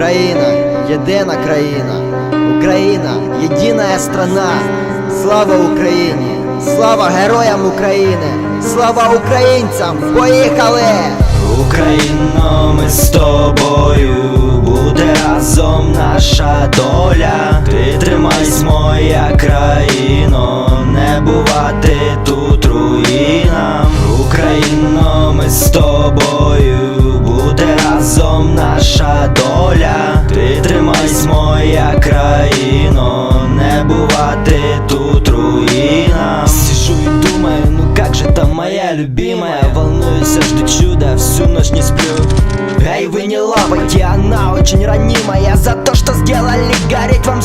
Україна, єдина країна, Україна, єдина страна. Слава Україні! Слава героям України! Слава українцям! Поїхали! Україно, ми з тобою, буде разом наша доля. Ти тримайсь, моя країно, не бувати тут руїнам. Україно, ми з тобою, наша доля. Ти тримайсь, моя країно, не бувати тут руинам Сижу и думаю, ну как же там моя любимая Волнуюсь, жду чуда, всю ночь не сплю. Эй, вы не лапайте, она очень ранимая. За то, что сделали гореть вам,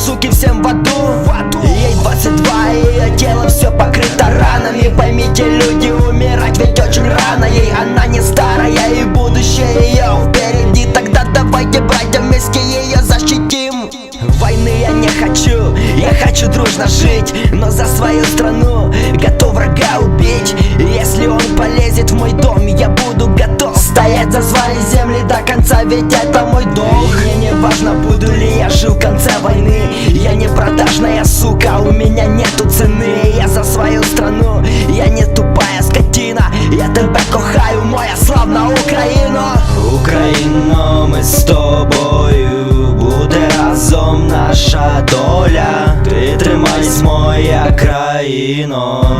хочу дружно жить Но за свою страну готов врага убить. Если он полезет в мой дом, я буду готов Стоять за свои земли до конца, ведь это мой долг. Мне не важно, буду ли я жив в конце войны. Я не продажная сука, у меня нету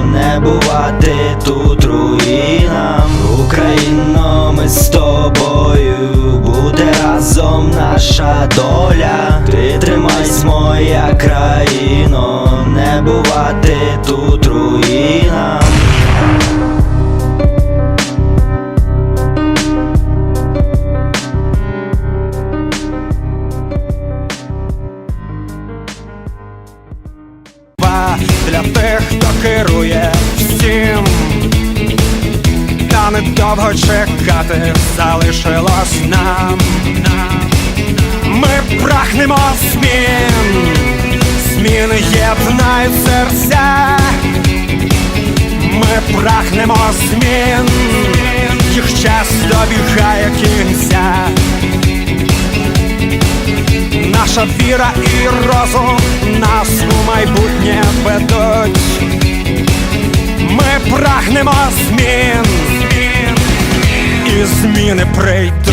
не бувати тут руїнам. Україно, ми з тобою, буде разом наша доля. Ти тримайсь, моя країно, не бувати тут руїнам. Та недовго чекати залишилось нам. Ми прагнемо змін, зміни єднають серця. Ми прагнемо змін, їх час добігає кінця. Наша віра і розум нас у майбутнє ведуть. Ми прагнемо змін, і зміни прийдуть.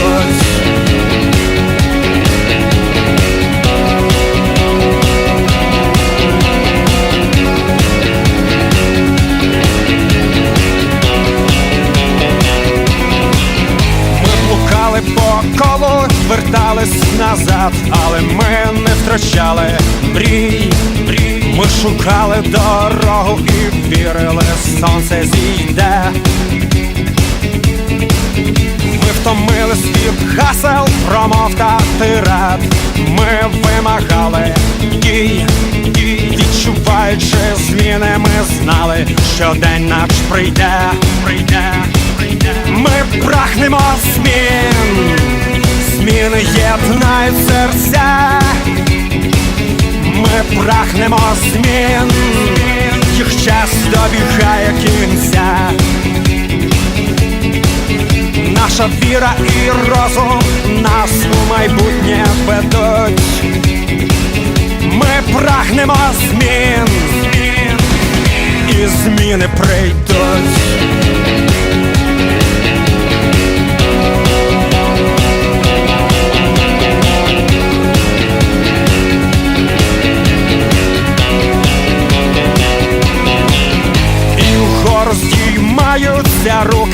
По колу, вертались назад, але ми не втрачали мрій. мрій. Ми шукали дорогу і вірили, сонце зійде. Ми втомились від гасел, промов та тират. Ми вимагали дій, дій, відчуваючи зміни, ми знали, що день наш прийде, прийде, прийде. Ми прагнемо змін, зміни єднають серця. Ми прагнемо змін, їх час добігає кінця. Наша віра і розум нас у майбутнє ведуть. Ми прагнемо змін, і зміни прийдуть.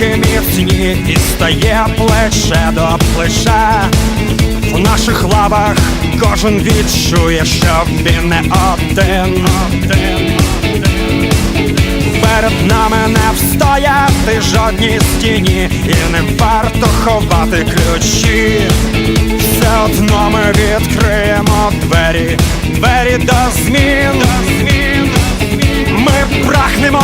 Міцні, і стає плече до плеча. В наших лавах кожен відчує, що він не один. один. Перед нами не встояти жодній стіні, і не варто ховати ключі. Все одно ми відкриємо двері, двері до змін. Ми прагнемо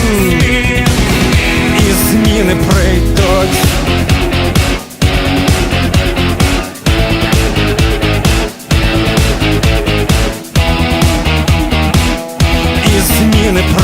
in